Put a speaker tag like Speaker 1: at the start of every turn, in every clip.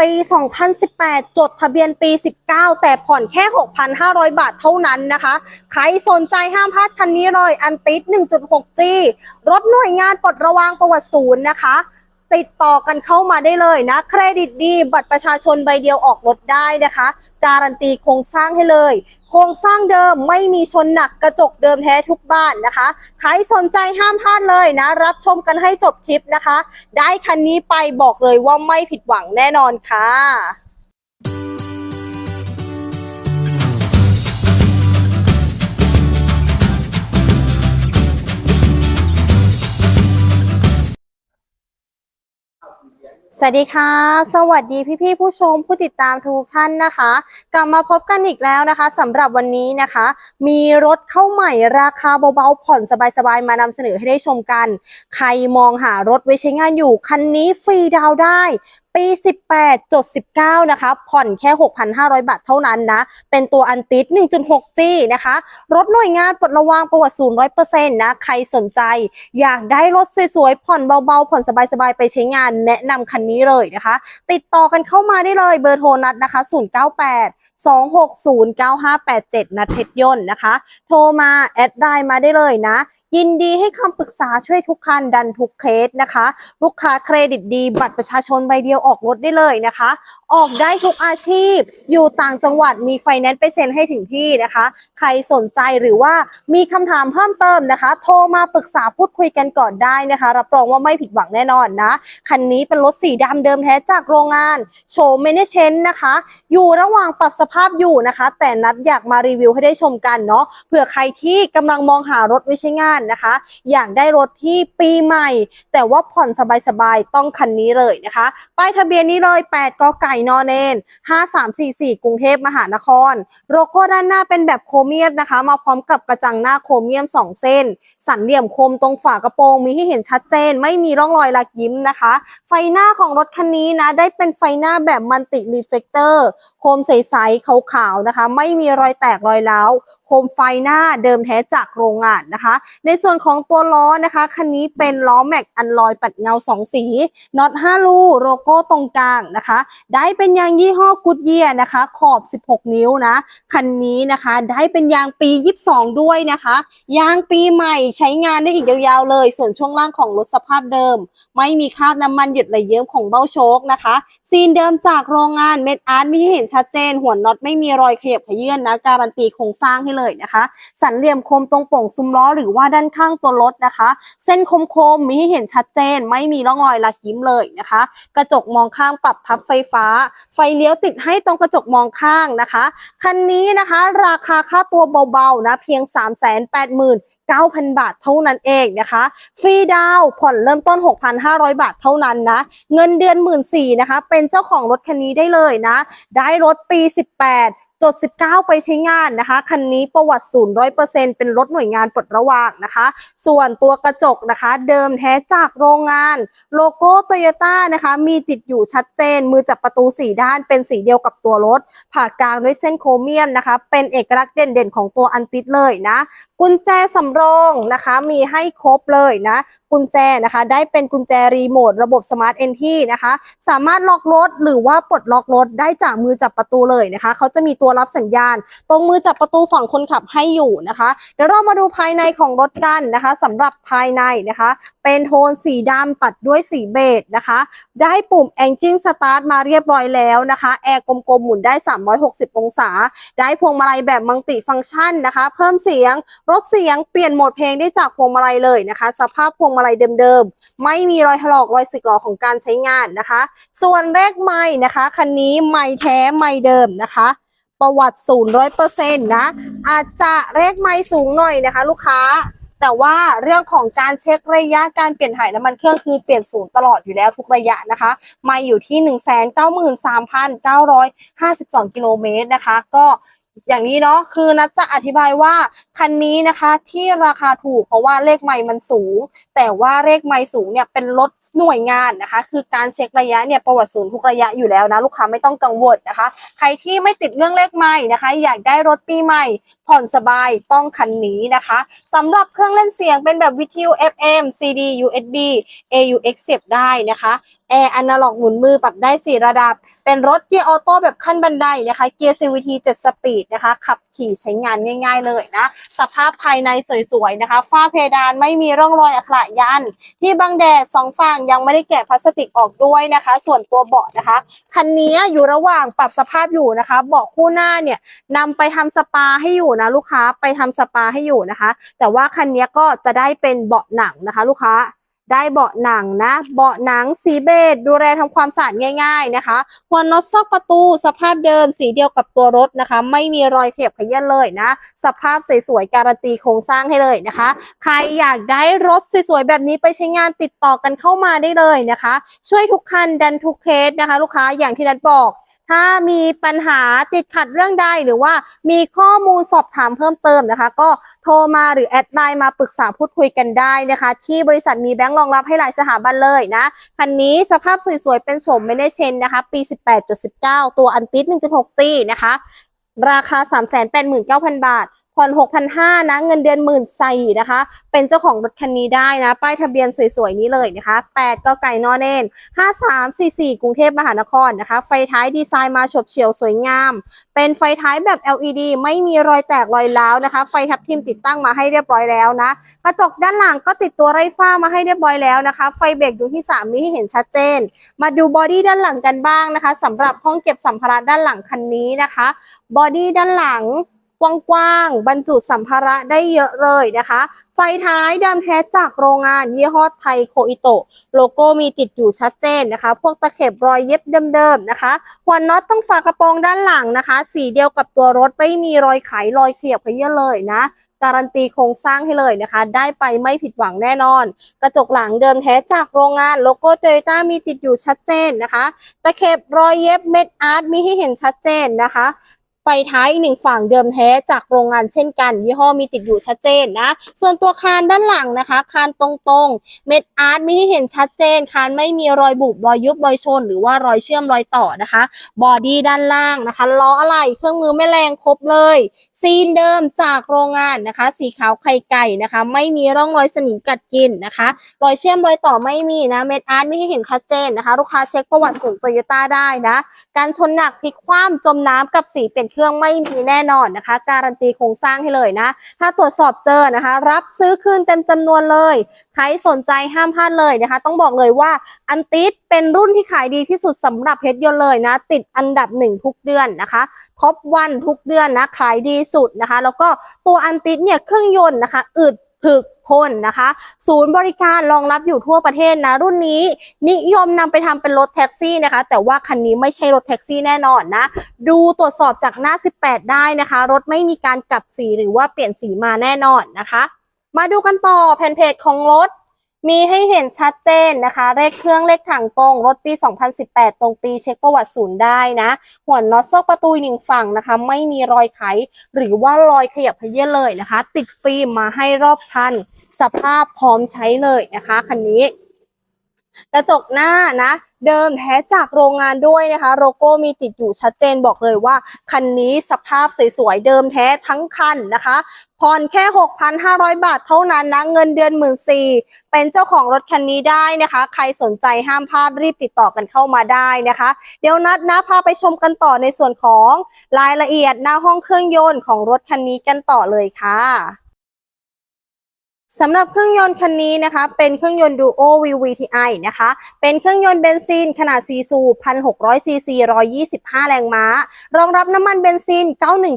Speaker 1: ปี 2018 จดทะเบียนปี 19 แต่ผ่อนแค่ 6,500 บาทเท่านั้นนะคะ ใครสนใจห้ามพลาดคันนี้เลยอันติด 1.6G รถหน่วยงานปลดระวางประวัติศูนย์นะคะ ติดต่อกันเข้ามาได้เลยนะ เครดิตดี บัตรประชาชนใบเดียวออกรถได้นะคะ การันตีโครงสร้างให้เลย โครงสร้างเดิมไม่มีชนหนักกระจกเดิมแท้ทุกบ้านนะคะ ใครสนใจห้ามพลาดเลยนะ รับชมกันให้จบคลิปนะคะ ได้คันนี้ไปบอกเลยว่าไม่ผิดหวังแน่นอนค่ะ สวัสดีค่ะ สวัสดีพี่ๆผู้ชมผู้ติดตามทุกท่านนะคะ กลับมาพบกันอีกแล้วนะคะสำหรับวันนี้นะคะ มีรถเข้าใหม่ราคาเบาๆผ่อนสบายๆมานำเสนอให้ได้ชมกัน ใครมองหารถไว้ใช้งานอยู่ คันนี้ฟรีดาวได้ปี 18จด19 นะคะ ผ่อนแค่ 6,500 บาทเท่านั้นนะ เป็นตัวอันติด 1.6G นะคะ รถหน่วยงานปลดระวางประวัติศูนย์100%นะ ใครสนใจ อยากได้รถสวยๆ ผ่อนเบาๆ ผ่อนสบายๆ ไปใช้งานแนะนำคันนี้เลยนะคะ ติดต่อกันเข้ามาได้เลยเบอร์โทรนัดนะคะ 098 260 9587นัดเพชรยนต์นะคะ โทรมา แอดไลน์มาได้เลยนะ ยินดีให้คำปรึกษาช่วยทุกคันดันทุกเคสนะคะ ลูกค้าเครดิตดี บัตรประชาชนใบเดียวออกรถได้เลยนะคะ ออกได้ทุกอาชีพ อยู่ต่างจังหวัดมีไฟแนนซ์ไปเซ็นให้ถึงที่นะคะ ใครสนใจหรือว่ามีคำถามเพิ่มเติมนะคะ โทรมาปรึกษาพูดคุยกันก่อนได้นะคะ รับรองว่าไม่ผิดหวังแน่นอนนะคันนี้เป็นรถสีดำเดิมแท้จากโรงงานโชว์เมเนเชนนะคะ อยู่ระหว่างปรับสภาพอยู่นะคะ แต่นัดอยากมารีวิวให้ได้ชมกันเนาะเผื่อใครที่กำลังมองหารถไว้ใช้งานนะคะ อยากได้รถที่ปีใหม่ แต่ว่าผ่อนสบายๆต้องคันนี้เลยนะคะ ป้ายทะเบียนนี้เลย 8กไก่นอนเนน5344 กรุงเทพมหานครโลโก้ด้านหน้าเป็นแบบโครเมียมนะคะ มาพร้อมกับกระจังหน้าโครเมียม 2 เส้น สันเหลี่ยมคมตรงฝากระโปรงมีให้เห็นชัดเจน ไม่มีร่องรอยลักยิ้มนะคะ ไฟหน้าของรถคันนี้นะได้เป็นไฟหน้าแบบมันติรีเฟกเตอร์โคมใสๆขาวๆนะคะ ไม่มีรอยแตกรอยร้าว คมไฟหน้าเดิมแท้จากโรงงานนะคะ ในส่วนของตัวล้อนะคะคันนี้เป็นล้อแม็กอันลอยปัดเงา 2 สีน็อต5รูโลโก้ตรงกลางนะคะ ได้เป็นยางยี่ห้อกุดเยียนะคะ ขอบ 16 นิ้วนะคันนี้นะคะได้เป็นยางปี 22 ด้วยนะคะ ยางปีใหม่ใช้งานได้อีกยาวๆเลย ส่วนช่วงล่างของรถสภาพเดิม ไม่มีคราบน้ำมันหยดไหลเยิ้มของเบ้าโชคนะคะ ซีนเดิมจากโรงงานเม็ดอาร์ตมีให้เห็นชัดเจน หัวน็อตไม่มีรอยขยับขยื่นนะการันตีโครงสร้างให้เลยนะคะ สันเหลี่ยมคมตรงโป่งซุ้มล้อหรือว่าด้านข้างตัวรถนะคะ เส้นคมๆมีให้เห็นชัดเจน ไม่มีร่องรอยลักยิ้มเลยนะคะ กระจกมองข้างปรับพับไฟฟ้า ไฟเลี้ยวติดให้ตรงกระจกมองข้างนะคะคันนี้นะคะราคาค่าตัวเบาๆนะเพียง 3 8 0 0 0 0 9,000 บาทเท่านั้นเองนะคะ ฟรีดาวผ่อนเริ่มต้น 6,500 บาทเท่านั้นนะ เงินเดือน 1 4ื่นนะคะ เป็นเจ้าของรถคันนี้ได้เลยนะ ได้รถปี 18 จด 19 ไปใช้งานนะคะ คันนี้ประวัติศูนย์ร้อยเปอร์เซ็นต์เป็นรถหน่วยงานปลดระวางนะคะ ส่วนตัวกระจกนะคะ เดิมแท้จากโรงงาน โลโก้โตโยต้านะคะ มีติดอยู่ชัดเจน มือจับประตูสีด้านเป็นสีเดียวกับตัวรถ ผ่ากลางด้วยเส้นโครเมียมนะคะ เป็นเอกลักษณ์เด่นๆของตัวอันติดเลยนะ กุญแจสำรองนะคะ มีให้ครบเลยนะ กุญแจนะคะ ได้เป็นกุญแจรีโมทระบบสมาร์ทเอนที่นะคะ สามารถล็อกรถหรือว่าปลดล็อกรถได้จากมือจับประตูเลยนะคะเขาจะมีตัวรับสัญญาณ ตรงมือจับประตูฝั่งคนขับให้อยู่นะคะ เดี๋ยวเรามาดูภายในของรถกันนะคะสำหรับภายในนะคะ เป็นโทนสีดำตัดด้วยสีเบจนะคะ ได้ปุ่ม Engine Start มาเรียบร้อยแล้วนะคะแอร์กลมๆหมุนได้ 360 องศา ได้พวงมาลัยแบบมัลติฟังก์ชันนะคะ เพิ่มเสียงรถเสียงเปลี่ยนโหมดเพลงได้จากพวงมาลัยเลยนะคะ สภาพพวงมาลัยเดิมๆ ไม่มีรอยถลอกรอยสึกหรอของการใช้งานนะคะ ส่วนเลขไม้นะคะคันนี้ไม่แท้ไม่เดิมนะคะประวัติศูนย์ร้อยเปอร์เซ็นต์นะ อาจจะเลขไม้สูงหน่อยนะคะ ลูกค้า แต่ว่าเรื่องของการเช็คระยะการเปลี่ยนถ่ายน้ำมันเครื่องคือเปลี่ยนศูนย์ตลอดอยู่แล้วทุกระยะนะคะไม่อยู่ที่ 193,952 กิโลเมตรนะคะ ก็ อย่างนี้เนาะคือนัดจะอธิบายว่าคันนี้นะคะที่ราคาถูกเพราะว่าเลขไม้มันสูง แต่ว่าเลขไม้สูงเนี่ยเป็นรถหน่วยงานนะคะ คือการเช็คระยะเนี่ยประวัติศูนย์ทุกระยะอยู่แล้วนะ ลูกค้าไม่ต้องกังวลนะคะ ใครที่ไม่ติดเรื่องเลขไม้นะคะ อยากได้รถปีใหม่ ผ่อนสบายต้องคันนี้นะคะสำหรับเครื่องเล่นเสียงเป็นแบบวิทยุ FM CD USB AUX เสียบได้นะคะ แอร์อนาล็อกหมุนมือปรับได้ 4 ระดับ เป็นรถเกียร์ออโต้แบบขั้นบันไดนะคะ เกียร์ CVT 7 สปีดนะคะ ขับขี่ใช้งานง่าย ๆ เลยนะ สภาพภายในสวยๆนะคะ ฝ้าเพดานไม่มีร่องรอยอักขระยัน ที่บังแดดสองฝั่งยังไม่ได้แกะพลาสติกออกด้วยนะคะ ส่วนตัวเบาะนะคะ คันนี้อยู่ระหว่างปรับสภาพอยู่นะคะ เบาะคู่หน้าเนี่ยนำไปทำสปาให้อยู่นะลูกค้า ไปทำสปาให้อยู่นะคะ แต่ว่าคันนี้ก็จะได้เป็นเบาะหนังนะคะ ลูกค้า ได้เบาะหนังนะ เบาะหนังสีเบจดูแลทำความสะอาดง่ายๆนะคะหัวน็อตซอกประตูสภาพเดิมสีเดียวกับตัวรถนะคะ ไม่มีรอยเขียบขยี้เลยนะ สภาพสวยๆการันตีโครงสร้างให้เลยนะคะ ใครอยากได้รถสวยๆแบบนี้ไปใช้งานติดต่อกันเข้ามาได้เลยนะคะ ช่วยทุกคันดันทุกเคสนะคะ ลูกค้าอย่างที่นัดบอก ถ้ามีปัญหาติดขัดเรื่องใดหรือว่ามีข้อมูลสอบถามเพิ่มเติมนะคะ ก็โทรมาหรือแอดไลน์มาปรึกษาพูดคุยกันได้นะคะ ที่บริษัทมีแบงค์รองรับให้หลายสถาบันเลยนะ คันนี้สภาพสวยๆ เป็นโฉมไม่ได้เชนนะคะ ปี 18.19 ตัวอันติส1.6 ตีนะคะ ราคา 389,000 บาท ผ่อน6,500นะ เงินเดือนหมื่นใส่นะคะ เป็นเจ้าของรถคันนี้ได้นะ ป้ายทะเบียนสวยๆนี้เลยนะคะ8ก็ไก่นอเนน5344 กรุงเทพมหานครนะคะ ไฟท้ายดีไซน์มาฉบเฉียวสวยงาม เป็นไฟท้ายแบบ LED ไม่มีรอยแตกรอยร้าวนะคะ ไฟทับทิมติดตั้งมาให้เรียบร้อยแล้วนะ กระจกด้านหลังก็ติดตัวไร้ฝ้ามาให้เรียบร้อยแล้วนะคะ ไฟเบรกดวงที่ 3 นี้ให้เห็นชัดเจน มาดูบอดี้ด้านหลังกันบ้างนะคะสำหรับห้องเก็บสัมภาระด้านหลังคันนี้นะคะ บอดี้ด้านหลัง กว้างๆบรรจุสัมภาระได้เยอะเลยนะคะ ไฟท้ายเดิมแท้จากโรงงานยี่ห้อไทยโคอิโตะโลโก้มีติดอยู่ชัดเจนนะคะ พวกตะเข็บรอยเย็บเดิมๆนะคะหัวน็อตต้องฝากระโปรงด้านหลังนะคะ สีเดียวกับตัวรถไม่มีรอยไขรอยเขียบเยอะเลยนะการันตีโครงสร้างให้เลยนะคะ ได้ไปไม่ผิดหวังแน่นอน กระจกหลังเดิมแท้จากโรงงานโลโก้โตโยต้ามีติดอยู่ชัดเจนนะคะ ตะเข็บรอยเย็บเม็ดอาร์ตมีให้เห็นชัดเจนนะคะ ท้ายอีกหนึ่งฝั่งเดิมแท้จากโรงงานเช่นกันยี่ห้อมีติดอยู่ชัดเจนนะ ส่วนตัวคานด้านหลังนะคะ คานตรงๆ เม็ดอาร์ตมีให้เห็นชัดเจน คานไม่มีรอยบุบรอยยุบรอยชน หรือว่ารอยเชื่อมรอยต่อนะคะ บอดี้ด้านล่างนะคะล้ออะไรเครื่องมือแม่แรงครบเลย ซีนเดิมจากโรงงานนะคะ สีขาวไข่ไก่นะคะ ไม่มีร่องรอยสนิมกัดกินนะคะ รอยเชื่อมรอยต่อไม่มีนะเม็ดอาร์ตไม่ให้เห็นชัดเจนนะคะ ลูกค้าเช็คประวัติส่วนโตโยต้าได้นะ การชนหนักพลิกคว่ำจมน้ำกับสีเปลี่ยนเครื่องไม่มีแน่นอนนะคะ การันตีโครงสร้างให้เลยนะ ถ้าตรวจสอบเจอนะคะ รับซื้อคืนเต็มจำนวนเลย ใครสนใจห้ามพลาดเลยนะคะ ต้องบอกเลยว่าอันติสเป็นรุ่นที่ขายดีที่สุดสำหรับเพชรยนต์เลยนะ ติดอันดับหนึ่งทุกเดือนนะคะท็อปวันทุกเดือนนะขายดีสุดนะคะ แล้วก็ตัวอันติสเนี่ยเครื่องยนต์นะคะอึด ถึกทนนะคะ ศูนย์บริการรองรับอยู่ทั่วประเทศนะ รุ่นนี้นิยมนำไปทำเป็นรถแท็กซี่นะคะ แต่ว่าคันนี้ไม่ใช่รถแท็กซี่แน่นอนนะ ดูตรวจสอบจากหน้า 18 ได้นะคะ รถไม่มีการกลับสีหรือว่าเปลี่ยนสีมาแน่นอนนะคะ มาดูกันต่อแผ่นเพจของรถ มีให้เห็นชัดเจนนะคะ เลขเครื่องเลขถังตรง รถปี 2018 ตรงปีเช็คประวัติศูนย์ได้นะ หัวน็อตซอกประตูหนึ่งฝั่งนะคะ ไม่มีรอยไข หรือว่ารอยขยับเพี้ยเลยนะคะ ติดฟิล์มมาให้รอบคัน สภาพพร้อมใช้เลยนะคะคันนี้ กระจกหน้านะ เดิมแท้จากโรงงานด้วยนะคะโลโก้มีติดอยู่ชัดเจนบอกเลยว่า คันนี้สภาพสวยๆเดิมแท้ทั้งคันนะคะผ่อนแค่ 6,500 บาทเท่านั้นนะ เงินเดือนหมื่นสี่เป็นเจ้าของรถคันนี้ได้นะคะ ใครสนใจห้ามพลาดรีบติดต่อกันเข้ามาได้นะคะ เดี๋ยวนัดนะพาไปชมกันต่อในส่วนของรายละเอียดหน้าห้องเครื่องยนต์ของรถคันนี้กันต่อเลยค่ะ สำหรับเครื่องยนต์คันนี้นะคะ เป็นเครื่องยนต์ Duo VVTi นะคะ เป็นเครื่องยนต์เบนซินขนาด 4 สูบ 1,600 ซีซี 125 แรงม้า รองรับน้ำมันเบนซิน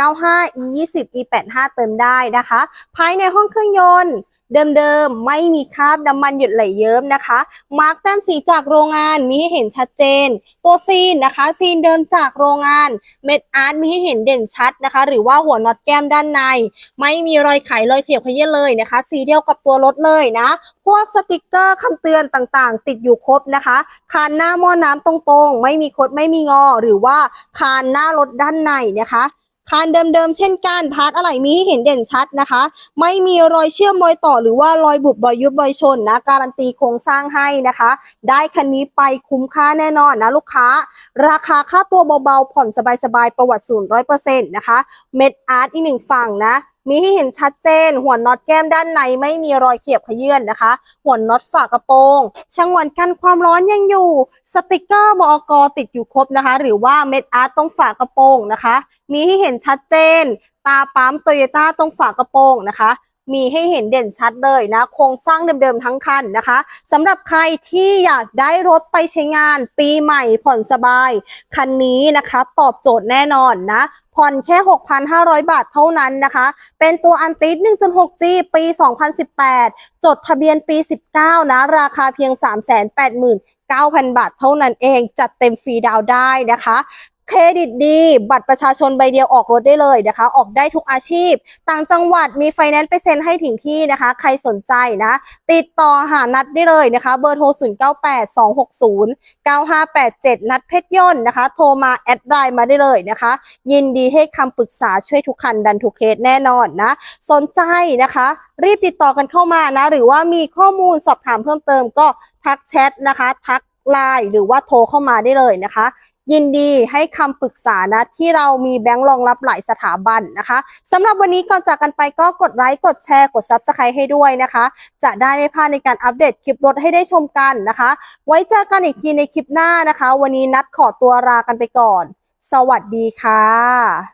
Speaker 1: 9195 E20 E85 เติมได้นะคะ ภายในห้องเครื่องยนต์ เดิมๆ ไม่มีคราบน้ำมันหยดไหลเยิ้มนะคะ มาร์กแต้มสีจากโรงงานมีให้เห็นชัดเจน ตัวซีนนะคะซีนเดิมจากโรงงาน เม็ดอาร์ตมีให้เห็นเด่นชัดนะคะ หรือว่าหัวน็อตแก้มด้านใน ไม่มีรอยไขรอยเขียบขยี้เลยนะคะ สีเดียวกับตัวรถเลยนะ พวกสติกเกอร์คำเตือนต่างๆ ติดอยู่ครบนะคะคานหน้าหม้อน้ำตรงๆ ไม่มีคดไม่มีงอหรือว่าคานหน้ารถด้านในนะคะ คานเดิมๆเช่นกันพาร์ทอะไรมีให้เห็นเด่นชัดนะคะ ไม่มีรอยเชื่อมรอยต่อหรือว่ารอยบุบรอยยุบรอยชนนะการันตีโครงสร้างให้นะคะ ได้คันนี้ไปคุ้มค่าแน่นอนนะลูกค้า ราคาค่าตัวเบาๆผ่อนสบายๆประวัติศูนย์ร้อยเปอร์เซ็นต์นะคะเม็ดอาร์ตอีกหนึ่งฝั่งนะ มีให้เห็นชัดเจน หัวน็อตแก้มด้านในไม่มีรอยเขียบขยื่นนะคะ หัวน็อตฝากระโปรงช่างหวนกันความร้อนยังอยู่ สติกเกอร์บอกติดอยู่ครบนะคะ หรือว่าเม็ดอาร์ตตรงฝากระโปรงนะคะ มีให้เห็นชัดเจน ตาปั๊มโตโยต้าตรงฝากระโปรงนะคะ มีให้เห็นเด่นชัดเลยนะ โครงสร้างเดิมๆทั้งคันนะคะสำหรับใครที่อยากได้รถไปใช้งานปีใหม่ผ่อนสบาย คันนี้นะคะ ตอบโจทย์แน่นอนนะผ่อนแค่ 6,500 บาทเท่านั้นนะคะ เป็นตัวอันติส 1.6G ปี 2018 จดทะเบียนปี 19 นะ ราคาเพียง 389,000 บาทเท่านั้นเอง จัดเต็มฟรีดาวได้นะคะ เครดิตดี บัตรประชาชนใบเดียวออกรถได้เลยนะคะ ออกได้ทุกอาชีพ ต่างจังหวัดมีไฟแนนซ์ไปเซ็นให้ถึงที่นะคะ ใครสนใจนะ ติดต่อหานัดได้เลยนะคะ เบอร์โทร 0982609587 นัดเพชรยนต์นะคะ โทรมาแอดไลน์มาได้เลยนะคะ ยินดีให้คำปรึกษาช่วยทุกคันดันทุกเคสแน่นอนนะ สนใจนะคะ รีบติดต่อกันเข้ามานะ หรือว่ามีข้อมูลสอบถามเพิ่มเติมก็ทักแชทนะคะ ทักไลน์หรือว่าโทรเข้ามาได้เลยนะคะ ยินดีให้คำปรึกษานะที่เรามีแบงค์รองรับหลายสถาบันนะคะสำหรับวันนี้ก่อนจากกันไปก็กดไลค์กดแชร์กด Subscribe ให้ด้วยนะคะ จะได้ไม่พลาดในการอัปเดตคลิปรถให้ได้ชมกันนะคะ ไว้เจอกันอีกทีในคลิปหน้านะคะ วันนี้นัดขอตัวลากันไปก่อน สวัสดีค่ะ